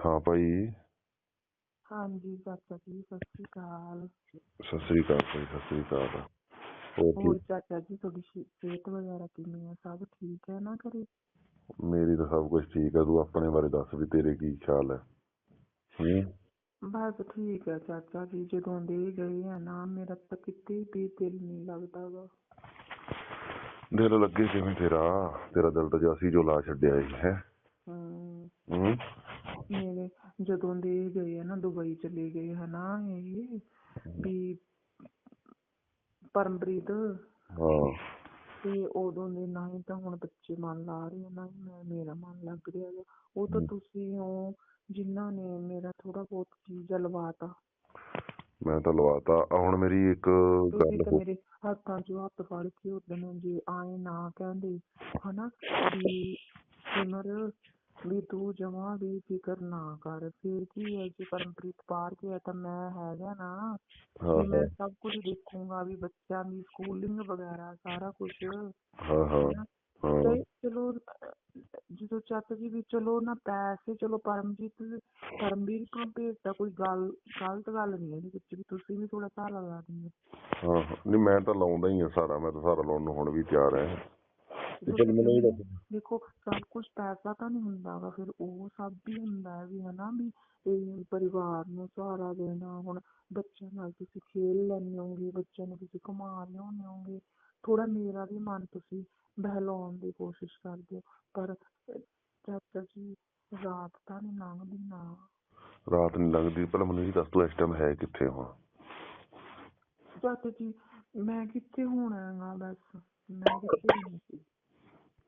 ਹਾਂ ਭਾਈ ਹਾਂਜੀ ਚਾਚਾ ਜੀ ਸਤਿ ਸ਼੍ਰੀ ਅਕਾਲ ਸਤਿ ਸ੍ਰੀ ਅਕਾਲ ਭਾਈ ਸਤਿ ਸ੍ਰੀ ਅਕਾਲ ਹੋਰ ਹੋਰ ਠੀਕ ਚਾਚਾ ਜੀ ਤੁਹਾਡੀ ਸਿ- ਸਿਹਤ ਵਗੈਰਾ ਕਿਵੇਂ ਆ ਸਭ ਠੀਕ ਹੈ ਨਾ ਘਰੇ ਮੇਰੀ ਤਾਂ ਸਭ ਕੁਝ ਠੀਕ ਹੈ ਤੂੰ ਆਪਣੇ ਬਾਰੇ ਦੱਸ ਵੀ ਤੇਰੇ ਕੀ ਖਿਆਲ ਹੈ ਹੂੰ ਬਸ ਠੀਕ ਹੈ ਚਾਚਾ ਜੀ ਜਦੋਂ ਦੇ ਗਏ ਆ ਨਾ ਮੇਰਾ ਤਾਂ ਕਿਤੇ ਵੀ ਦਿਲ ਨਹੀਂ ਲੱਗਦਾ ਗਾ ਦਿਲ ਲੱਗੇ ਕਿਵੇਂ ਤੇਰਾ ਤੇਰਾ ਦਿਲ ਤਾਂ ਜਾਸੀ ਜੋ ਲਾ ਛੱਡਿਆ ਹੀ ਹੈ ਹਮ, ਹੂੰ ਮੇਰੇ ਜਦੋਂ ਦੇ ਗਏ ਆ ਨਾ ਦੁਬਈ ਚਲੇ ਗਏ ਹਨਾ ਇਹ ਵੀ ਪਰਮਪ੍ਰੀਤ ਹਾਂ। ਤੇ ਉਦੋਂ ਦੇ ਨਾ ਹੀ ਤਾਂ ਹੁਣ ਬੱਚੇ ਮਨ ਲਾ ਰਹੇ ਆ, ਨਾ ਹੀ ਮੈਂ ਮੇਰਾ ਮਨ ਲੱਗ ਰਿਹਾ ਗਾ। ਉਹ ਤਾਂ। ਤੁਸੀਂ ਹੋ ਜਿਨ੍ਹਾਂ ਨੇ ਮੇਰਾ ਥੋੜਾ ਬਹੁਤ ਚੀਜ਼ ਲਵਾਤਾ। ਮੈਂ ਤਾਂ ਲਵਾਤਾ। ਆਹ ਹੁਣ ਮੇਰੀ ਇੱਕ ਤੁਸੀਂ ਗੱਲ ਤਾਂ ਹੋ ਮੇਰੇ ਹੱਥਾਂ 'ਚੋਂ ਹੱਥ ਫੜ ਕੇ ਉਦਣ ਜੇ ਆਏ ਨਾ ਕਹਿੰਦੇ ਹਨਾ? ਵੀ ਸਿਮਰ ਵੀ ਤੂੰ ਜਮਾਂ ਵੀ ਫਿਕਰ ਨਾ ਕਰ ਫਿਰ ਕੀ ਹੈ ਜੇ ਪਰਮਪ੍ਰੀਤ ਬਾਹਰ ਗਿਆ ਤਾਂ ਮੈਂ ਹੈਗਾ ਨਾ। ਵੀ ਮੈਂ ਸਭ ਕੁਝ ਦੇਖੂੰਗਾ ਵੀ ਬੱਚਿਆਂ ਦੀ ਸਕੂਲਿੰਗ ਵਗੈਰਾ ਸਾਰਾ ਕੁਝ ਹਾਂ ਹਾਂ ਹਾਂ। ਤੇ ਚਲੋ ਜਦੋਂ ਚਾਚਾ ਜੀ ਵੀ ਚਲੋ ਨਾ ਪੈਸੇ ਚਲੋ ਪਰਮਜੀਤ ਪਰਮਵੀਰ ਤੋਂ ਭੇਜਦਾ ਕੋਈ ਗੱਲ ਗਲਤ ਗੱਲ ਨਹੀਂ ਹੈ ਇਹਦੇ ਵਿੱਚ ਵੀ ਤੁਸੀਂ ਵੀ ਥੋੜਾ ਸਹਾਰਾ ਲਾ ਦਿੰਦੇ ਹਾਂ ਹਾਂ। ਨਹੀਂ ਮੈਂ ਤਾਂ ਲਾਉਂਦਾ ਹੀ ਆ ਸਾਰਾ ਮੈਂ ਤਾਂ ਸਾਰਾ ਲਾਉਣ ਨੂੰ ਹੁਣ ਵੀ ਤਿਆਰ ਹੈ। ਦੇਖੋ ਸਭ ਕੁਝ ਪੈਸਾ ਤਾਂ ਨਹੀਂ ਹੁੰਦਾ ਗਾ ਫਿਰ ਉਹ ਸਭ ਵੀ ਹੁੰਦਾ ਹੈ ਵੀ ਹਨਾ ਵੀ ਇਹ ਪਰਿਵਾਰ ਨੂੰ ਸਹਾਰਾ ਦੇਣਾ ਹੁਣ ਬੱਚਿਆਂ ਨਾਲ ਤੁਸੀਂ ਖੇਲ ਲੈਂਦੇ ਹੋਗੇ ਬੱਚਿਆਂ ਨੂੰ ਤੁਸੀਂ ਘੁਮਾ ਲਿਆਉਂਦੇ ਹੋਗੇ ਥੋੜਾ ਮੇਰਾ ਵੀ ਮਨ ਤੁਸੀਂ ਬਹਿਲਾਉਣ ਦੀ ਕੋਸ਼ਿਸ਼ ਕਰਦੇ ਹੋ ਪਰ ਚਾਚਾ ਜੀ ਰਾਤ ਤਾਂ ਨਹੀਂ ਲੰਘਦੀ ਨਾ। ਰਾਤ ਨਹੀਂ ਲੰਘਦੀ ਪਹਿਲਾਂ ਮੈਨੂੰ ਇਹ ਦੱਸ ਤੂੰ ਇਸ ਟਾਈਮ ਹੈ ਕਿੱਥੇ ਹੁਣ? ਚਾਚਾ ਜੀ ਮੈਂ ਕਿੱਥੇ ਹੋਣਾ ਹੈਗਾ ਬਸ ਮੈਂ ਕਿੱਥੇ ਨਹੀਂ ਸੀ?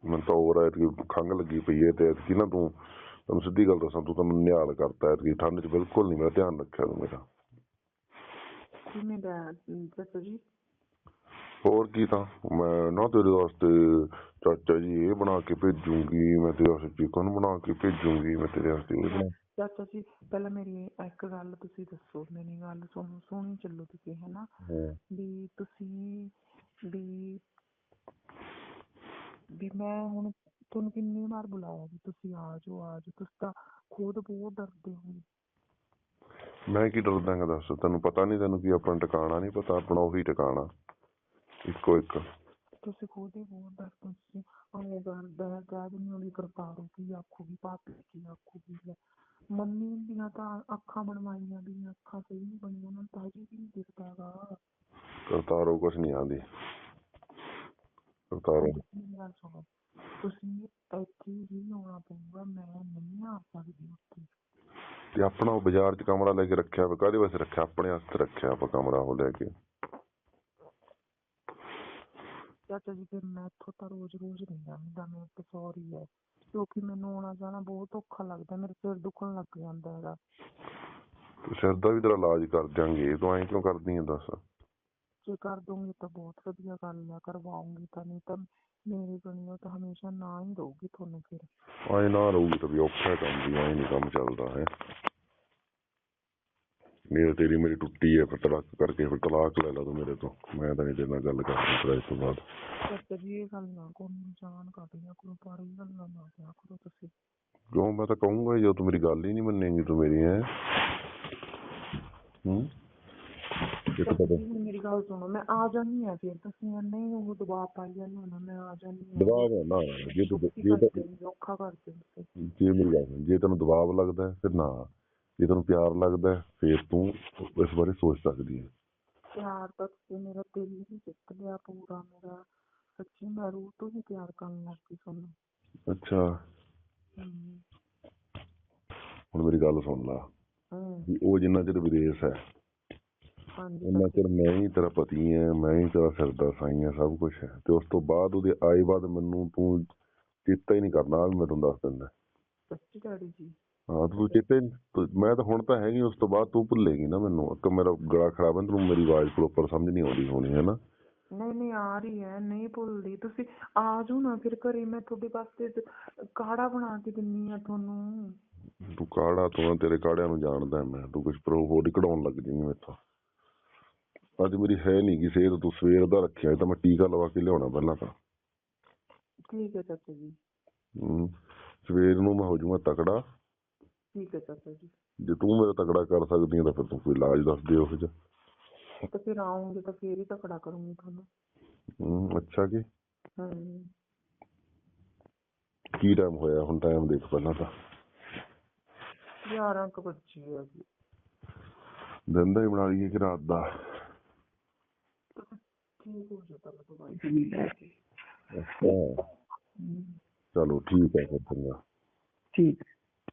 ਮੈਨੂੰ ਤਾਂ ਹੋਰ ਐਤਕੀ ਖੰਘ ਲੱਗੀ ਪਈ ਹੈ ਤੇ ਐਤਕੀ ਨਾ ਤੂੰ ਤੈਨੂੰ ਸਿੱਧੀ ਗੱਲ ਦੱਸਾਂ ਤੂੰ ਤਾਂ ਮੈਨੂੰ ਨਿਹਾਲ ਕਰਤਾ ਐਤਕੀ ਠੰਡ 'ਚ ਬਿਲਕੁਲ ਨਹੀਂ ਮੇਰਾ ਧਿਆਨ ਰੱਖਿਆ ਤੂੰ ਮੇਰਾ। ਕਿਵੇਂ ਦਾ ਚਾਚਾ ਜੀ। ਹੋਰ ਕੀ ਤਾਂ? ਮੈਂ ਨਾ ਤੇਰੇ ਵਾਸਤੇ ਚਾਚਾ ਜੀ ਇਹ ਬਣਾ ਕੇ ਭੇਜੂੰਗੀ ਮੈਂ ਤੇਰੇ ਵਾਸਤੇ ਚਿਕਨ ਬਣਾ ਕੇ ਭੇਜੂੰਗੀ ਮੈਂ ਤੇਰੇ ਵਾਸਤੇ ਇਹ ਬਣਾ ਚਾਚਾ ਜੀ ਪਹਿਲਾਂ ਮੇਰੀ ਇੱਕ ਗੱਲ ਤੁਸੀਂ ਦੱਸੋ ਮੇਰੀ ਗੱਲ ਸੁਣ ਸੁਣੀ ਚੱਲੋ ਤੁਸੀਂ ਹਨਾ? ਵੀ ਤੁਸੀਂ ਵੀ ਵੀ ਮੈਂ ਹੁਣ ਤੁਹਾਨੂੰ ਕਿੰਨੀ ਵਾਰ ਬੁਲਾਇਆ ਵੀ ਤੁਸੀਂ ਆ ਜਾਓ ਆ ਜਾਓ ਤੁਸੀਂ ਤਾਂ ਖੁਦ ਬਹੁਤ ਡਰਦੇ ਹੋ। ਮੈਂ ਕੀ ਡਰਦਾਂਗਾ ਦੱਸ? ਤੈਨੂੰ ਪਤਾ ਨਹੀਂ ਤੈਨੂੰ ਕੀ ਆਪਣਾ ਟਿਕਾਣਾ ਨਹੀਂ ਪਤਾ ਆਪਣਾ ਉਹੀ ਟਿਕਾਣਾ। ਇੱਕੋ ਇੱਕ। ਤੁਸੀਂ ਖੁਦ ਹੀ ਬਹੁਤ ਡਰਦੇ ਹੋ ਤੁਸੀਂ ਆਏ ਕਰਦਾ ਕਹਿ ਦਿੰਦੇ ਹੋ ਵੀ ਕਰਤਾਰੋ ਕੀ ਆਖੂਗੀ ਭਾਪੀ ਕੀ ਆਖੂਗੀ ਲੈ ਮੰਮੀ ਦੀਆਂ ਤਾਂ ਅੱਖਾਂ ਬਣਵਾਈਆਂ ਵੀ ਅੱਖਾਂ ਸਹੀ ਨਹੀਂ ਬਣੀਆਂ ਉਹਨਾਂ ਨੂੰ ਤਾਂ ਹਜੇ ਵੀ ਨਹੀਂ ਦਿਖਦਾ ਗਾ ਕਰਤਾਰੋ ਕੁਛ ਨਹੀਂ ਆਂਦੀ ਕਰਤਾਰੋ ਮੇਰੀ ਗੱਲ ਸੁਣੋ ਤੁਸੀਂ ਇੱਥੇ ਹੀ ਆਉਣਾ ਪਊਗਾ ਮੈਂ ਨਹੀਂ ਆ ਸਕਦੀ ਉੱਥੇ। ਤੇ ਆਪਣਾ ਉਹ ਬਾਜ਼ਾਰ 'ਚ ਕਮਰਾ ਲੈ ਕੇ ਰੱਖਿਆ ਵਾ ਕਾਹਦੇ ਵਾਸਤੇ ਰੱਖਿਆ? ਆਪਣੇ ਵਾਸਤੇ ਰੱਖਿਆ ਆਪਾਂ ਕਮਰਾ ਉਹ ਲੈ ਕੇ। ਚਾਚਾ ਜੀ ਫਿਰ ਮੈਂ ਇੱਥੋਂ ਤਾਂ ਰੋਜ਼ ਰੋਜ਼ ਨਹੀਂ ਜਾਂਦਾ ਮੇਰੇ ਤੇ ਸੌਰੀ ਹੈ ਕਿਉਂਕਿ ਮੈਨੂੰ ਆਉਣਾ ਜਾਣਾ ਬਹੁਤ ਔਖਾ ਲੱਗਦਾ ਮੇਰੇ ਸਿਰ ਦੁਖਣ ਲੱਗ ਜਾਂਦਾ ਹੈਗਾ। ਤੇ ਸਿਰ ਦਾ ਵੀ ਤੇਰਾ ਇਲਾਜ ਕਰ ਦਿਆਂਗੇ ਤੂੰ ਐਂ ਕਿਉਂ ਕਰਦੀ ਆਂ ਦੱਸ? ਜੇ ਕਰ ਦੂੰਗੀ ਤਾਂ ਬਹੁਤ ਵਧੀਆ ਗੱਲ ਆ ਕਰਵਾਉਂਗੀ ਤਾਂ ਨਹੀਂ ਤਾਂ ਮੇਰੇ ਬਣੀਓ ਤਾਂ ਹਮੇਸ਼ਾ ਨਾ ਹੀ ਰਹੂਗੀ ਤੁਹਾਨੂੰ ਫਿਰ ਐਂ ਨਾ ਰਹੂਗੀ ਤਾਂ ਵੀ ਔਖਾ ਕੰਮ ਵੀ ਐਂ ਨਹੀਂ ਕੰਮ ਚੱਲਦਾ ਹੈ ਮੇਰੇ ਤੇਰੀ ਮੇਰੀ ਟੁੱਟੀ ਹੈ ਫਿਰ ਤਲਾਕ ਕਰਕੇ ਫਿਰ ਤਲਾਕ ਲੈ ਲਾ ਤੂੰ ਮੇਰੇ ਤੋਂ ਮੈਂ ਤਾਂ ਨਹੀਂ ਤੇਰੇ ਨਾਲ ਗੱਲ ਕਰਨੀ ਫਿਰ ਇਸ ਤੋਂ ਬਾਅਦ ਚਾਚਾ ਜੀ ਇਹ ਗੱਲ ਨਾ ਕੋਈ ਨੂੰ ਜਾਣ ਕਰ ਲਿਆ ਕਰੋ ਪਰ ਇਹ ਗੱਲਾਂ ਨਾ ਕਿਹਾ ਕਰੋ ਤੁਸੀਂ ਕਿਉਂ ਮੈਂ ਤਾਂ ਕਹੂੰਗਾ ਹੀ, ਜਦੋਂ ਤੂੰ ਮੇਰੀ ਗੱਲ ਹੀ ਨਹੀਂ ਮੰਨੇਂਗੀ ਤੂੰ ਮੇਰੀ ਹੈ ਹੂੰ ਇੱਕ ਚਾਚਾ ਤਾਂ ਜੀ ਹੁਣ ਮੇਰੀ ਗੱਲ ਸੁਣੋ ਮੈਂ ਆ ਜਾਨੀ ਆ ਫਿਰ ਤੁਸੀਂ ਨਹੀਂ ਉਹ ਦਬਾਅ ਪਾਈ ਜਾਂਦੇ ਹੋ ਨਾ ਮੈਂ ਆ ਜਾਨੀ ਆ ਦਬਾਅ ਹੈ ਨਾ ਜੇ ਤੂੰ ਜੇ ਤਾਂ ਔਖਾ ਕਰਦੇ ਤੁਸੀਂ ਜੇ ਮੇਰੀ ਗੱਲ ਸੁਣ, ਜੇ ਤੈਨੂੰ ਦਬਾਅ ਲੱਗਦਾ ਹੈ, ਫਿਰ ਨਾ। ਜੇ ਤੈਨੂੰ ਪਿਆਰ ਲੱਗਦਾ ਹੈ, ਫਿਰ ਤੂੰ ਇਸ ਬਾਰੇ ਸੋਚ ਸਕਦੀ ਹੈ। ਪਿਆਰ ਤਾਂ ਤੁਸੀਂ ਮੇਰਾ ਦਿਲ ਹੀ ਜਿੱਤ ਲਿਆ ਪੂਰਾ ਮੇਰਾ। ਸੱਚੀ ਮੈਂ ਰੂਹ ਤੋਂ ਹੀ ਪਿਆਰ ਕਰਨ ਲੱਗ ਗਈ ਤੁਹਾਨੂੰ। ਅੱਛਾ। ਹਮ, ਹੁਣ ਮੇਰੀ ਗੱਲ ਸੁਣ ਲਾ। ਹਮ, ਵੀ ਉਹ ਜਿੰਨਾ ਚਿਰ ਵਿਦੇਸ਼ ਹੈ ਉਹਨਾਂ ਚਿਰ ਮੈਂ ਹੀ ਤੇਰਾ ਪਤੀ ਹੈ ਮੈਂ ਹੀ ਤੇਰਾ ਸਿਰ ਦਾ ਸਾਈ ਹੈ ਸਭ ਕੁਝ ਹੈ। ਤੇ ਉਸ ਤੋਂ ਬਾਅਦ ਉਹਦੇ ਆਏ ਬਾਅਦ ਮੈਨੂੰ ਤੂੰ ਚੇਤਾ ਹੀ ਨਹੀਂ ਕਰਨਾ ਵੀ ਮੈਂ ਤੈਨੂੰ ਦੱਸ ਦਿੰਦਾ। ਸੱਚੀ ਡੈਡੀ ਜੀ। ਹਾਂ ਤੂੰ ਚੇਤੇ ਮੈਂ ਤਾਂ ਹੁਣ ਤਾਂ ਹੈਗੀ ਉਸ ਤੋਂ ਬਾਅਦ ਤੂੰ ਭੁੱਲੇਗੀ ਨਾ ਮੈਨੂੰ। ਇੱਕ ਮੇਰਾ ਗਲਾ ਖਰਾਬ ਹੈ ਤੈਨੂੰ ਮੇਰੀ ਆਵਾਜ਼ ਪ੍ਰੋਪਰ ਸਮਝ ਨਹੀਂ ਆਉਂਦੀ ਹੋਣੀ ਹੈ ਨਾ ਨਹੀਂ ਨਹੀਂ ਆ ਰਹੀ ਹੈ ਨਹੀਂ ਭੁੱਲਦੀ। ਤੁਸੀਂ ਆ ਜਾਓ ਨਾ ਫਿਰ ਘਰੇ ਮੈਂ ਤੁਹਾਡੇ ਵਾਸਤੇ ਕਾੜਾ ਬਣਾ ਕੇ ਦਿੰਨੀ ਆ ਤੁਹਾਨੂੰ। ਤੂੰ ਕਾੜਾ ਤੂੰ ਤੇਰੇ ਕਾੜਿਆਂ ਨੂੰ ਜਾਣਦਾ ਮੈਂ ਤੂੰ ਕੁਝ ਪ੍ਰੋ ਹੋਰ ਹੀ ਕਢਾਉਣ ਲੱਗ ਜਾਈਂ ਮੈਥੋਂ। ਅੱਜ ਮੇਰੀ ਹੈ ਨਹੀਂ ਗੀ ਸਿਹਤ ਤੂੰ ਸਵੇਰ ਦਾ ਰੱਖਿਆ ਇਹ ਤਾਂ ਮੈਂ ਟੀਕਾ ਲਵਾ ਕੇ ਲਿਆਉਣਾ ਪਹਿਲਾਂ ਤਾਂ। ਠੀਕ ਹੈ ਚਾਚਾ ਜੀ। ਹਮ, ਸਵੇਰ ਨੂੰ ਮੈਂ ਹੋ ਜਾਊਂਗਾ ਤਕੜਾ। ਠੀਕ ਹੈ ਚਾਚਾ ਜੀ। ਜੇ ਤੂੰ ਮੇਰਾ ਤਕੜਾ ਕਰ ਸਕਦੀ ਹੈ ਤਾਂ ਫਿਰ ਤੂੰ ਕੋਈ ਇਲਾਜ ਦੱਸ ਦੇ ਉਹ ਜਿਹਾ। ਤੇ ਫਿਰ ਆਉਂਗੇ ਤਾਂ ਫੇਰ ਹੀ ਤਕੜਾ ਕਰੂੰਗੀ ਤੁਹਾਨੂੰ। ਹੂੰ ਅੱਛਾ ਕੀ ਹਮ ਕੀ ਟਾਈਮ ਹੋਇਆ? ਹੁਣ ਟਾਈਮ ਦੇਖ ਪਹਿਲਾਂ ਤਾਂ। ਗਿਆਰਾਂ ਕੁ ਬੱਚੇ ਆ ਜੀ। ਦਿਨ ਦਾ ਹੀ ਬਣਾ ਲਈਏ ਕਿ ਰਾਤ ਦਾ? ਚਲੋ ਠੀਕ ਹੈ ਫਿਰ ਚੰਗਾ। ਠੀਕ।